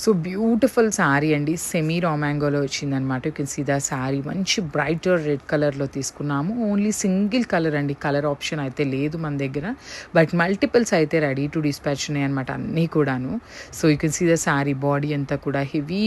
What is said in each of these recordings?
So beautiful sari అండి. Semi రామాంగోలో వచ్చిందనమాట you can see the sari. మంచి బ్రైటర్ రెడ్ కలర్లో తీసుకున్నాము. ఓన్లీ సింగిల్ కలర్ అండి. కలర్ ఆప్షన్ అయితే లేదు మన దగ్గర. బట్ మల్టిపుల్స్ అయితే రెడీ టు డిస్పాచ్ ఉన్నాయి అనమాట అన్నీ కూడాను. So you can see the sari body అంతా కూడా హెవీ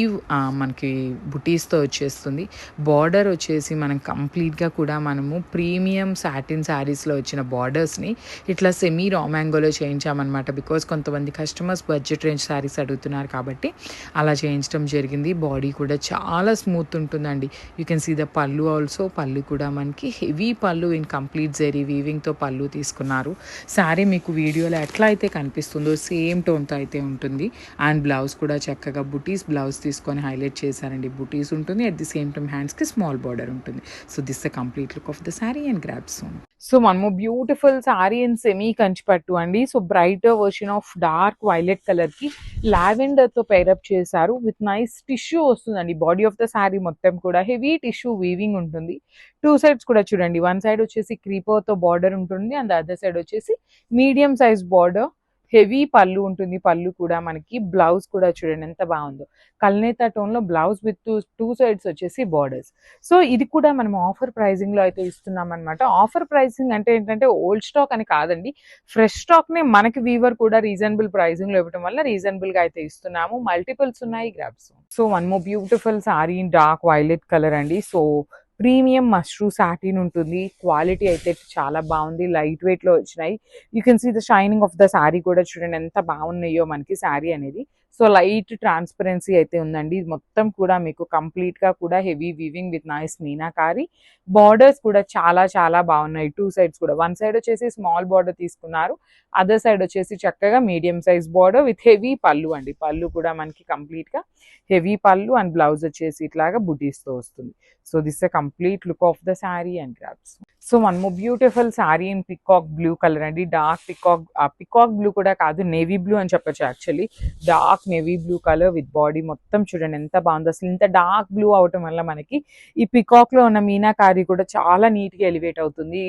మనకి బుటీస్తో వచ్చేస్తుంది. బార్డర్ వచ్చేసి మనం కంప్లీట్గా కూడా మనము ప్రీమియం సాటిన్ శారీస్లో వచ్చిన బార్డర్స్ని ఇట్లా సెమీ రామాంగోలో చేయించామన్నమాట. బికాస్ కొంతమంది కస్టమర్స్ బడ్జెట్ రేంజ్ శారీస్ అడుగుతున్నారు కాబట్టి అలా చేయించడం జరిగింది. బాడీ కూడా చాలా స్మూత్ ఉంటుందండి. You can see the pallu also pallu కూడా మనకి హెవీ పళ్ళు ఇన్ కంప్లీట్ జెరీ వీవింగ్తో పళ్ళు తీసుకున్నారు. శారీ మీకు వీడియోలో ఎట్లా అయితే కనిపిస్తుందో సేమ్ టోన్తో అయితే ఉంటుంది. అండ్ బ్లౌజ్ కూడా చక్కగా బుటీస్ బ్లౌజ్ తీసుకొని హైలైట్ చేశారండి. బుటీస్ ఉంటుంది. అట్ ది సేమ్ టైం హ్యాండ్స్కి స్మాల్ బార్డర్ ఉంటుంది. So this the complete look of the sari and drape shown so మనము beautiful sari and semi Kanchipattu అండి. So bright version of dark violet కలర్కి lavender తో చేశారు. With nice tissue వస్తుందండి. Body of the sari మొత్తం కూడా heavy tissue weaving ఉంటుంది. Two sides కూడా చూడండి. వన్ సైడ్ వచ్చేసి క్రీపర్తో బార్డర్ ఉంటుంది. అండ్ అదర్ సైడ్ వచ్చేసి medium size border heavy pallu ఉంటుంది. పళ్ళు కూడా మనకి బ్లౌజ్ కూడా చూడండి ఎంత బాగుందో. కల్నేత టోన్లో blouse with two two sides వచ్చేసి బార్డర్స్ సో ఇది కూడా మనం ఆఫర్ ప్రైసింగ్లో అయితే ఇస్తున్నాం అనమాట ఆఫర్ ప్రైసింగ్ అంటే ఏంటంటే ఓల్డ్ స్టాక్ అని కాదండి. ఫ్రెష్ స్టాక్ని మనకి వీవర్ కూడా రీజనబుల్ ప్రైసింగ్లో ఇవ్వడం వల్ల రీజనబుల్గా అయితే ఇస్తున్నాము. మల్టిపుల్స్ ఉన్నాయి drapes so one more beautiful sari dark violet colour అండి. సో ప్రీమియం మష్రూ సాటిన్ ఉంటుంది. క్వాలిటీ అయితే చాలా బాగుంది. లైట్ వెయిట్లో వచ్చినాయి. You can see the shining of the sari కూడా చూడండి. ఎంత బాగున్నాయో మనకి శారీ అనేది. సో లైట్ ట్రాన్స్పరెన్సీ అయితే ఉందండి. ఇది మొత్తం కూడా మీకు కంప్లీట్గా కూడా heavy weaving with nice meenakari. Borders కూడా చాలా చాలా బాగున్నాయి. టూ సైడ్స్ కూడా. వన్ సైడ్ వచ్చేసి స్మాల్ బార్డర్ తీసుకున్నారు. అదర్ సైడ్ వచ్చేసి చక్కగా medium size border with heavy pallu అండి. పళ్ళు కూడా మనకి కంప్లీట్గా హెవీ పళ్ళు అండ్ బ్లౌజ్ వచ్చేసి ఇట్లాగా బుటీస్తో తో వస్తుంది. So this a complete look of the sari and drapes so మనము beautiful sari in peacock blue colour అండి. డార్క్ పికాక్ పికాక్ బ్లూ కూడా కాదు నేవీ బ్లూ అని చెప్పొచ్చు actually dark navy blue colour with body మొత్తం చూడండి ఎంత బాగుందో. అసలు ఇంత డార్క్ బ్లూ అవటం వల్ల మనకి ఈ పికాక్లో ఉన్న మీనాకారి కూడా చాలా నీట్గా ఎలివేట్ అవుతుంది.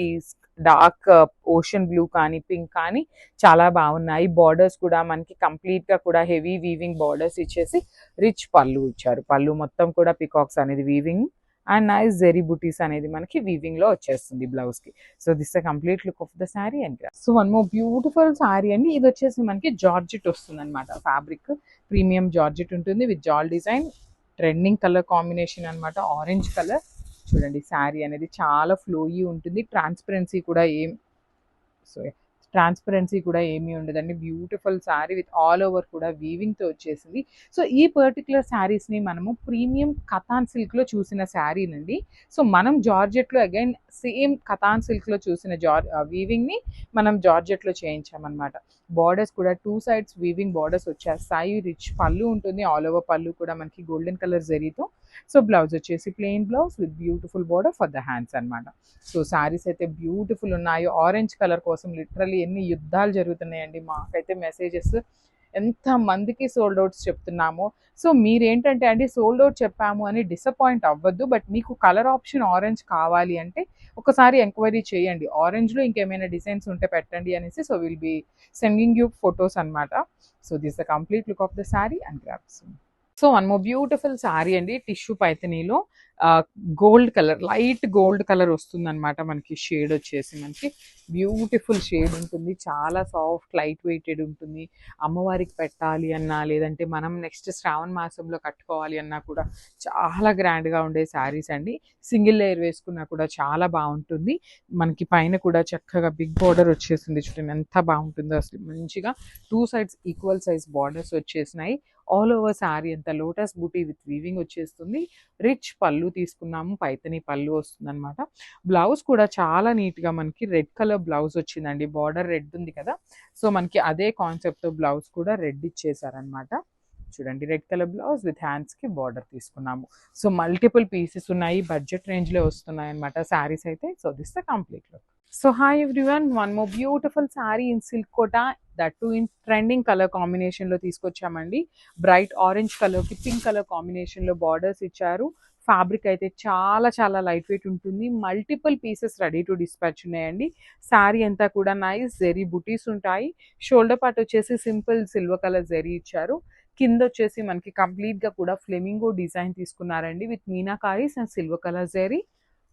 డార్క్ ఓషన్ బ్లూ కానీ పింక్ కానీ చాలా బాగున్నాయి. బార్డర్స్ కూడా మనకి కంప్లీట్గా కూడా హెవీ వీవింగ్ బార్డర్స్ ఇచ్చేసి రిచ్ పళ్ళు ఇచ్చారు. పళ్ళు మొత్తం కూడా పికాక్స్ అనేది వీవింగ్ అండ్ నైస్ జెరీ బుటీస్ అనేది మనకి వీవింగ్లో వచ్చేస్తుంది బ్లౌజ్కి. So this the complete look of the sari and so one more beautiful sari అండి. ఇది వచ్చేసి మనకి జార్జెట్ వస్తుంది అనమాట ఫ్యాబ్రిక్ ప్రీమియం జార్జెట్ ఉంటుంది with jaal design trending colour combination అన్నమాట. ఆరెంజ్ కలర్ చూడండి శారీ అనేది చాలా ఫ్లోయీ ఉంటుంది. ట్రాన్స్పరెన్సీ కూడా ఏం సో ట్రాన్స్పరెన్సీ కూడా ఏమీ ఉండదండి. Beautiful sari with all over కూడా వీవింగ్తో వచ్చేసింది. సో ఈ పర్టికులర్ శారీస్ని మనము ప్రీమియం కథాన్ సిల్క్లో చూసిన శారీనండి సో మనం జార్జెట్లో అగైన్ సేమ్ కథాన్ సిల్క్లో చూసిన జార్ వీవింగ్ uh, ని మనం జార్జెట్లో చేయించామన్నమాట. బార్డర్స్ కూడా టూ సైడ్స్ వీవింగ్ బార్డర్స్ వచ్చేస్తాయి. రిచ్ పళ్ళు ఉంటుంది. ఆల్ ఓవర్ పళ్ళు కూడా మనకి గోల్డెన్ కలర్ జరీతో సో బ్లౌజ్ వచ్చేసి plain blouse with beautiful border for the hands అన్నమాట. సో శారీస్ అయితే బ్యూటిఫుల్ ఉన్నాయి. ఆరెంజ్ కలర్ కోసం లిటరలీ ఎన్ని యుద్ధాలు జరుగుతున్నాయండి. మాకైతే మెసేజెస్ ఎంత మందికి సోల్డ్ అవుట్స్ చెప్తున్నామో. సో మీరేంటంటే అండి సోల్డ్ అవుట్ చెప్పాము అని డిసప్పాయింట్ అవ్వద్దు. బట్ మీకు కలర్ ఆప్షన్ ఆరెంజ్ కావాలి అంటే ఒకసారి ఎంక్వైరీ చేయండి. ఆరెంజ్లో ఇంకేమైనా డిజైన్స్ ఉంటే పెట్టండి అనేసి. So will be sending you photos అనమాట so this the complete look of the sari and drapes so one more beautiful sari అండి. Tissue పైతనీలో gold colour light gold colour వస్తుంది అనమాట మనకి షేడ్ వచ్చేసి మనకి. బ్యూటిఫుల్ షేడ్ ఉంటుంది. చాలా సాఫ్ట్ లైట్ వెయిటెడ్ ఉంటుంది. అమ్మవారికి పెట్టాలి అన్నా లేదంటే మనం నెక్స్ట్ శ్రావణ మాసంలో కట్టుకోవాలి అన్నా కూడా చాలా గ్రాండ్గా ఉండే శారీస్ అండి. సింగిల్ లేయర్ వేసుకున్నా కూడా చాలా బాగుంటుంది. మనకి పైన కూడా చక్కగా బిగ్ బార్డర్ వచ్చేసింది చూడండి. ఎంత బాగుంటుందో అసలు. మంచిగా two sides equal size borders వచ్చేసినాయి. ఆల్ ఓవర్ శారీ అంత లోటస్ బూటీ విత్ వీవింగ్ వచ్చేస్తుంది. రిచ్ పళ్ళు తీసుకున్నాము పైతని పళ్ళు వస్తుంది అనమాట బ్లౌజ్ కూడా చాలా నీట్గా మనకి రెడ్ కలర్ బ్లౌజ్ వచ్చిందండి. బార్డర్ రెడ్ ఉంది కదా. సో మనకి అదే కాన్సెప్ట్తో బ్లౌజ్ కూడా రెడ్ ఇచ్చేసారనమాట చూడండి. రెడ్ కలర్ బ్లౌజ్ విత్ హ్యాండ్స్కి బార్డర్ తీసుకున్నాము. సో మల్టిపుల్ పీసెస్ ఉన్నాయి. బడ్జెట్ రేంజ్లో వస్తున్నాయి అనమాట శారీస్ అయితే. So this the complete look so hi everyone one more beautiful sari in silk Kota that too in trending colour కాంబినేషన్లో తీసుకొచ్చామండి. బ్రైట్ ఆరెంజ్ కలర్కి పింక్ కలర్ కాంబినేషన్లో బార్డర్స్ ఇచ్చారు. ఫ్యాబ్రిక్ అయితే చాలా చాలా లైట్ వెయిట్ ఉంటుంది. Multiple pieces ready to dispatch ఉన్నాయండి. శారీ అంతా కూడా నైస్ జెరీ బుటీస్ ఉంటాయి. షోల్డర్ పార్ట్ వచ్చేసి సింపుల్ సిల్వర్ కలర్ జెరీ ఇచ్చారు. కింద వచ్చేసి మనకి కంప్లీట్గా కూడా ఫ్లెమింగో డిజైన్ తీసుకున్నారండి with meenakaris and silver colour zari.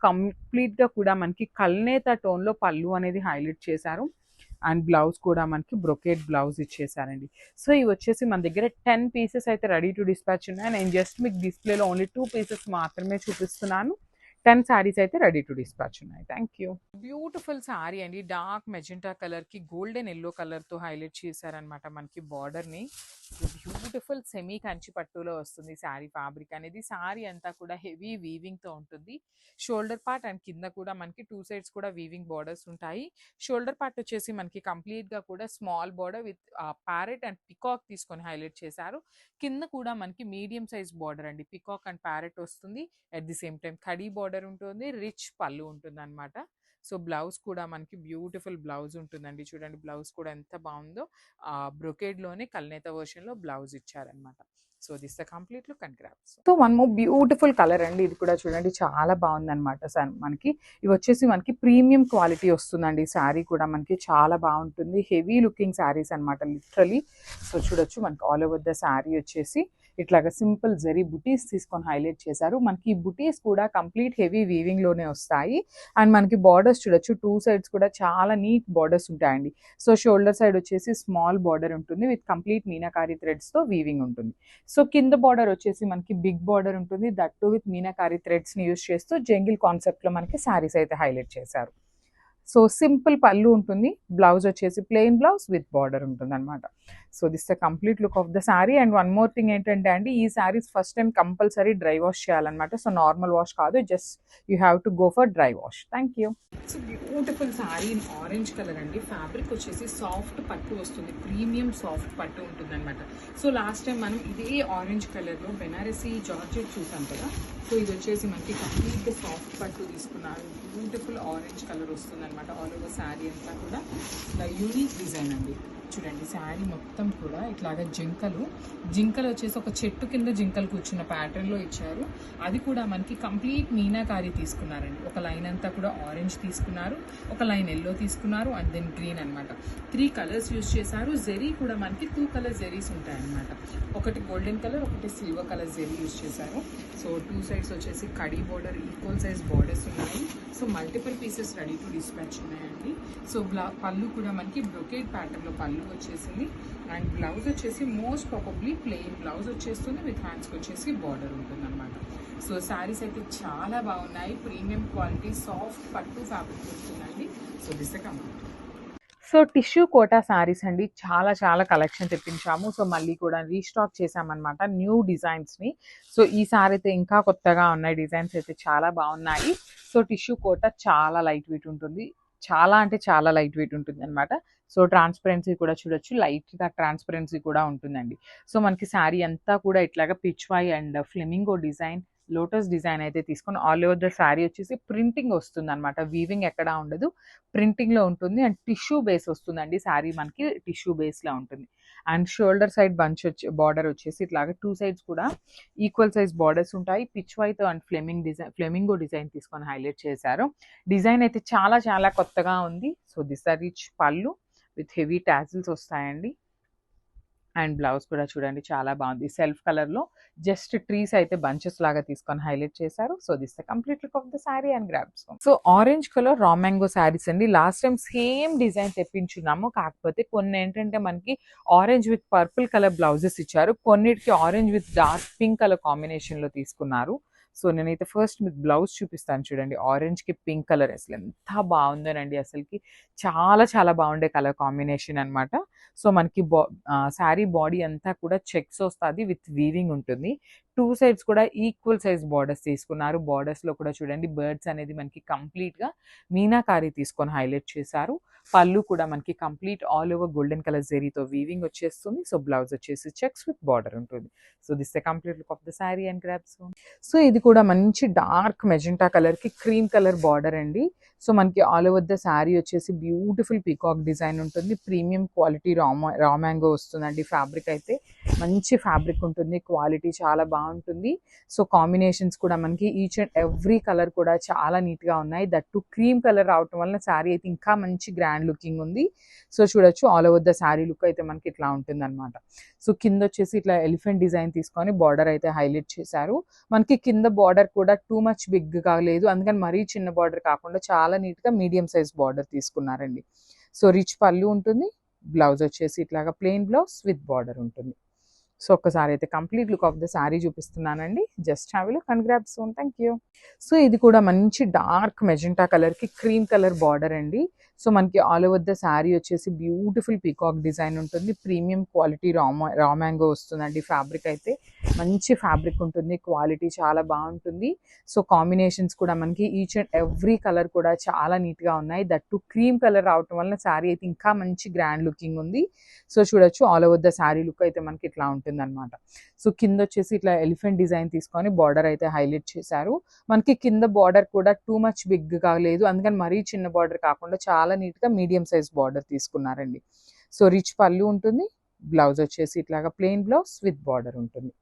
కంప్లీట్గా కూడా మనకి కల్నేత టోన్లో పళ్ళు అనేది హైలైట్ చేశారు. అండ్ బ్లౌజ్ కూడా మనకి బ్రొకేట్ బ్లౌజ్ ఇచ్చేసారండి. సో ఇవి వచ్చేసి మన దగ్గర టెన్ పీసెస్ అయితే రెడీ టు డిస్పాచ్ ఉన్నాయి. నేను జస్ట్ మీకు డిస్ప్లేలో ఓన్లీ టూ పీసెస్ మాత్రమే చూపిస్తున్నాను. టెన్ శారీస్ అయితే రెడీ టు డిస్పాచ్ ఉన్నాయి. Thank you. బ్యూటిఫుల్ శారీ అండి. డార్క్ మెజెంటా కలర్కి గోల్డెన్ ఎల్లో కలర్తో హైలైట్ చేశారనమాట మనకి బార్డర్ని బ్యూటిఫుల్ సెమీ కంచి పట్టులో వస్తుంది శారీ ఫ్యాబ్రిక్ అనేది. శారీ అంతా కూడా హెవీ వీవింగ్తో ఉంటుంది. షోల్డర్ పార్ట్ అండ్ కింద కూడా మనకి టూ సైడ్స్ కూడా వీవింగ్ బార్డర్స్ ఉంటాయి. షోల్డర్ పార్ట్ వచ్చేసి మనకి కంప్లీట్గా కూడా small border with parrot and peacock తీసుకొని హైలైట్ చేశారు. కింద కూడా మనకి మీడియం సైజ్ బార్డర్ అండి. పికాక్ అండ్ ప్యారెట్ వస్తుంది. At the same time kadi border ఉంటుంది రిచ్ పళ్ళు ఉంటుంది అనమాట సో బ్లౌజ్ కూడా మనకి బ్యూటిఫుల్ బ్లౌజ్ ఉంటుందండి. చూడండి బ్లౌజ్ కూడా ఎంత బాగుందో. ఆ బ్రొకేడ్లోనే కల్నేత వర్షన్లో బ్లౌజ్ ఇచ్చారనమాట so this the complete look and drape so one more beautiful colour అండి. ఇది కూడా చూడండి చాలా బాగుంది అనమాట సార్ మనకి. ఇవి వచ్చేసి మనకి ప్రీమియం క్వాలిటీ వస్తుందండి. శారీ కూడా మనకి చాలా బాగుంటుంది. హెవీ లుకింగ్ శారీస్ అనమాట లిటరలీ. సో చూడొచ్చు మనకి ఆల్ ఓవర్ ద శారీ వచ్చేసి. ఇట్లాగ సింపుల్ జరీ బుటీస్ తీసుకొని హైలైట్ చేశారు. మనకి ఈ బుటీస్ కూడా కంప్లీట్ హెవీ వీవింగ్లోనే వస్తాయి. అండ్ మనకి బార్డర్స్ చూడొచ్చు టూ సైడ్స్ కూడా చాలా నీట్ బార్డర్స్ ఉంటాయండి. సో షోల్డర్ సైడ్ వచ్చేసి స్మాల్ బార్డర్ ఉంటుంది విత్ కంప్లీట్ మీనాకారి థ్రెడ్స్తో వీవింగ్ ఉంటుంది. సో కింద బార్డర్ వచ్చేసి మనకి బిగ్ బార్డర్ ఉంటుంది. దట్టు విత్ మీనాకారి థ్రెడ్స్ని యూస్ చేస్తూ జంగిల్ కాన్సెప్ట్లో మనకి శారీస్ అయితే హైలైట్ చేశారు. సో సింపుల్ పళ్ళు ఉంటుంది బ్లౌజ్ వచ్చేసి ప్లెయిన్ బ్లౌజ్ విత్ బార్డర్ ఉంటుంది అనమాట so this the complete look of the sari and one more thing ఏంటంటే అండి ఈ saris first time compulsory dry wash చేయాలన్నమాట. సో నార్మల్ వాష్ కాదు just you have to go for dry wash. Thank you beautiful sari in orange colour అండి. Fabric వచ్చేసి soft పట్టు వస్తుంది. Premium soft పట్టు ఉంటుంది అనమాట సో లాస్ట్ టైం మనం ఇదే ఆరెంజ్ కలర్లో బెనారసీ జార్జెట్ చూసాం కదా. సో ఇది వచ్చేసి మనకి కంప్లీట్ సాఫ్ట్ పట్టు తీసుకున్నారు. బ్యూటిఫుల్ ఆరెంజ్ కలర్ వస్తుంది అనమాట ఆల్ ఓవర్ శారీ అంతా కూడా. యూనిక్ డిజైన్ అండి. చూడండి శారీ మొత్తం కూడా ఇట్లాగా జింకలు. జింకలు వచ్చేసి ఒక చెట్టు కింద జింకలు కూర్చున్న ప్యాటర్న్లో లో ఇచ్చారు. అది కూడా మనకి కంప్లీట్ మీనాకారి తీసుకున్నారండి. ఒక లైన్ అంతా కూడా ఆరెంజ్ తీసుకున్నారు ఒక లైన్ ఎల్లో తీసుకున్నారు అండ్ దెన్ గ్రీన్ అన్నమాట. త్రీ కలర్స్ యూస్ చేశారు. జెరీ కూడా మనకి టూ కలర్ జెరీస్ ఉంటాయన్నమాట. ఒకటి గోల్డెన్ కలర్ ఒకటి సిల్వర్ కలర్ జెరీ యూస్ చేశారు. సో టూ సైడ్స్ వచ్చేసి kadi border equal size borders ఉన్నాయి. So multiple pieces ready to dispatch ఉన్నాయండి. సో బ్లా పళ్ళు కూడా మనకి బ్రొకేట్ ప్యాటర్న్లో పళ్ళు వచ్చేసింది. అండ్ బ్లౌజ్ వచ్చేసి మోస్ట్ ప్రాబబ్లీ ప్లెయిన్ బ్లౌజ్ వచ్చేస్తుంది. విత్ హ్యాండ్స్కి వచ్చేసి బార్డర్ ఉంటుంది అనమాట సో శారీస్ అయితే చాలా బాగున్నాయి. ప్రీమియం క్వాలిటీ సాఫ్ట్ పట్టు ఫ్యాబ్రిక్ వస్తుందండి. So this so tissue Kota saris అండి. చాలా చాలా కలెక్షన్ తెప్పించాము. సో మళ్ళీ కూడా రీస్టాక్ చేసామన్నమాట న్యూ డిజైన్స్ని సో ఈ సారీ అయితే ఇంకా కొత్తగా ఉన్నాయి. డిజైన్స్ అయితే చాలా బాగున్నాయి. సో టిష్యూ కోట చాలా లైట్ వెయిట్ ఉంటుంది. చాలా అంటే చాలా లైట్ వెయిట్ ఉంటుంది అనమాట సో ట్రాన్స్పరెన్సీ కూడా చూడొచ్చు. లైట్గా ట్రాన్స్పరెన్సీ కూడా ఉంటుందండి. సో మనకి శారీ అంతా కూడా ఇట్లాగా pichwai and flamingo design lotus design అయితే తీసుకొని ఆల్ ఓవర్ ద శారీ వచ్చేసి ప్రింటింగ్ వస్తుంది అనమాట వీవింగ్ ఎక్కడా ఉండదు. ప్రింటింగ్లో ఉంటుంది. అండ్ టిష్యూ బేస్ వస్తుందండి. శారీ మనకి టిష్యూ బేస్లో ఉంటుంది. అండ్ షోల్డర్ సైడ్ బంచ్ వచ్చి బార్డర్ వచ్చేసి ఇట్లాగా టూ సైడ్స్ కూడా ఈక్వల్ సైజ్ బార్డర్స్ ఉంటాయి. Pichwai and flaming design flamingo design తీసుకొని హైలైట్ చేశారు. డిజైన్ అయితే చాలా చాలా కొత్తగా ఉంది. So this are rich pallu with heavy tassels వస్తాయండి. అండ్ బ్లౌజ్ కూడా చూడండి చాలా బాగుంది. సెల్ఫ్ కలర్లో జస్ట్ ట్రీస్ అయితే బంచెస్ లాగా తీసుకొని హైలైట్ చేశారు. So this the complete look of the sari and graphs so orange colour raw mango saris అండి. లాస్ట్ టైం సేమ్ డిజైన్ తెప్పించున్నాము. కాకపోతే కొన్ని ఏంటంటే మనకి orange with purple colour blouses ఇచ్చారు. కొన్నిటికి orange with dark pink colour కాంబినేషన్లో తీసుకున్నారు. సో నేనైతే ఫస్ట్ మీకు బ్లౌజ్ చూపిస్తాను చూడండి. ఆరెంజ్కి పింక్ కలర్. అసలు ఎంత బాగుందోనండి అసలుకి. చాలా చాలా బాగుండే కలర్ కాంబినేషన్ అన్నమాట. సో మనకి బా శారీ బాడీ అంతా కూడా చెక్స్ వస్తుంది విత్ వీవింగ్ ఉంటుంది. టూ సైడ్స్ కూడా ఈక్వల్ సైజ్ బార్డర్స్ తీసుకున్నారు. బార్డర్స్లో కూడా చూడండి బర్డ్స్ అనేది మనకి కంప్లీట్గా మీనాకారి తీసుకొని హైలైట్ చేశారు. పళ్ళు కూడా మనకి complete all over golden colour జెరీతో weaving వచ్చేస్తుంది. సో బ్లౌజ్ వచ్చేసి చెక్స్ విత్ బార్డర్ ఉంటుంది. So this the complete look of the saree and grabs. So ఇది కూడా మంచి డార్క్ మెజెంటా కలర్కి క్రీమ్ కలర్ బార్డర్ అండి. సో మనకి ఆల్ ఓవర్ ద శారీ వచ్చేసి బ్యూటిఫుల్ పీకాక్ డిజైన్ ఉంటుంది. ప్రీమియం క్వాలిటీ రామా రా మ్యాంగో వస్తుందండి ఫ్యాబ్రిక్ అయితే. మంచి ఫ్యాబ్రిక్ ఉంటుంది. క్వాలిటీ చాలా బాగుంటుంది. సో కాంబినేషన్స్ కూడా మనకి ఈచ్ అండ్ ఎవ్రీ కలర్ కూడా చాలా నీట్గా ఉన్నాయి. దట్ టు క్రీమ్ కలర్ రావటం వల్ల శారీ అయితే ఇంకా మంచి గ్రాండ్ లుకింగ్ ఉంది. సో చూడొచ్చు all over the saree look అయితే మనకి ఇట్లా ఉంటుంది అనమాట సో కింద వచ్చేసి ఇట్లా ఎలిఫెంట్ డిజైన్ తీసుకొని బార్డర్ అయితే హైలైట్ చేశారు. మనకి కింద బార్డర్ కూడా టూ మచ్ బిగ్గా లేదు. అందుకని మరీ చిన్న బార్డర్ కాకుండా చాలా నీట్గా మీడియం సైజ్ బార్డర్ తీసుకున్నారండి. సో రిచ్ పళ్ళు ఉంటుంది బ్లౌజ్ వచ్చేసి ఇట్లాగా ప్లెయిన్ బ్లౌజ్ విత్ బార్డర్ ఉంటుంది. సో ఒక్కసారి అయితే complete look of the saree చూపిస్తున్నానండి. Just have look and grab soon. Thank you. So ఇది కూడా మంచి డార్క్ మెజెంటా కలర్కి క్రీమ్ కలర్ బార్డర్ అండి. సో మనకి ఆల్ ఓవర్ ద శారీ వచ్చేసి బ్యూటిఫుల్ పీకాక్ డిజైన్ ఉంటుంది. ప్రీమియం క్వాలిటీ రామా రా మ్యాంగో వస్తుందండి ఫ్యాబ్రిక్ అయితే. మంచి ఫ్యాబ్రిక్ ఉంటుంది క్వాలిటీ చాలా బాగుంటుంది. సో కాంబినేషన్స్ కూడా మనకి ఈచ్ అండ్ ఎవ్రీ కలర్ కూడా చాలా నీట్గా ఉన్నాయి. దట్ టు క్రీమ్ కలర్ రావటం వల్ల శారీ అయితే ఇంకా మంచి గ్రాండ్ లుకింగ్ ఉంది. సో చూడొచ్చు all over the saree look అయితే మనకి ఇట్లా ఉంటుంది అనమాట సో కింద వచ్చేసి ఇట్లా ఎలిఫెంట్ డిజైన్ తీసుకొని బార్డర్ అయితే హైలైట్ చేశారు. మనకి కింద బార్డర్ కూడా టూ మచ్ బిగ్గా లేదు. అందుకని మరీ చిన్న బార్డర్ కాకుండా చాలా నీట్గా మీడియం సైజ్ బార్డర్ తీసుకున్నారండి. సో రిచ్ పళ్ళు ఉంటుంది బ్లౌజ్ వచ్చేసి ఇట్లాగా ప్లెయిన్ బ్లౌజ్ విత్ బార్డర్ ఉంటుంది.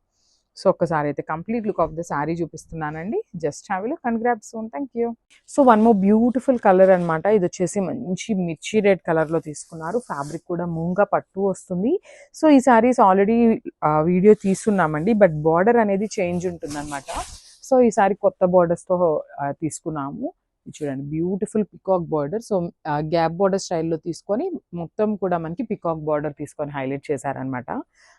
సో ఒక్కసారి అయితే complete look of the saree చూపిస్తున్నానండి. Just have look and grab soon. Thank you. So one more beautiful colour అన్నమాట. ఇది వచ్చేసి మంచి మిర్చి రెడ్ కలర్లో తీసుకున్నారు. ఫ్యాబ్రిక్ కూడా మూంగా పట్టు వస్తుంది. సో ఈ శారీస్ ఆల్రెడీ వీడియో తీసుకున్నామండి బట్ బార్డర్ అనేది చేంజ్ ఉంటుందన్నమాట. సో ఈ కొత్త బార్డర్స్తో తీసుకున్నాము. చూడండి beautiful peacock border so gap border స్టైల్లో తీసుకొని మొత్తం కూడా మనకి పికాక్ బార్డర్ తీసుకొని హైలైట్ చేశారనమాట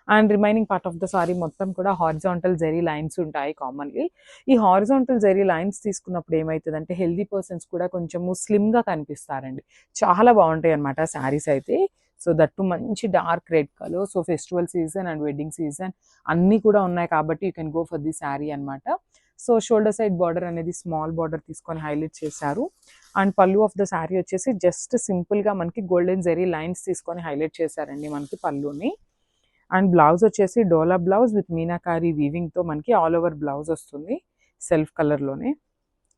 and remaining part of the saree మొత్తం కూడా హారిజాంటల్ జెరీ లైన్స్ ఉంటాయి కామన్లీ ఈ హారిజాంటల్ జెరీ లైన్స్ తీసుకున్నప్పుడు ఏమవుతుందంటే హెల్దీ పర్సన్స్ కూడా కొంచెము స్లిమ్గా కనిపిస్తారండి. చాలా బాగుంటాయి అనమాట శారీస్ అయితే. సో దట్టు మంచి dark red colour so festival season and wedding season అన్నీ కూడా ఉన్నాయి కాబట్టి you can go for the saree అనమాట సో షోల్డర్ సైడ్ బార్డర్ అనేది స్మాల్ బార్డర్ తీసుకొని హైలైట్ చేశారు. And pallu of the saree వచ్చేసి జస్ట్ సింపుల్గా మనకి గోల్డెన్ జెరీ లైన్స్ తీసుకొని హైలైట్ చేశారండి మనకి పళ్ళుని. అండ్ బ్లౌజ్ వచ్చేసి డోలా బ్లౌజ్ విత్ మీనాకారి వీవింగ్తో మనకి ఆల్ ఓవర్ బ్లౌజ్ వస్తుంది. సెల్ఫ్ కలర్లోనే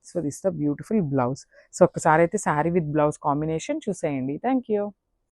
so this the beautiful blouse. So ఒకసారి అయితే శారీ విత్ బ్లౌజ్ కాంబినేషన్ చూసేయండి. Thank you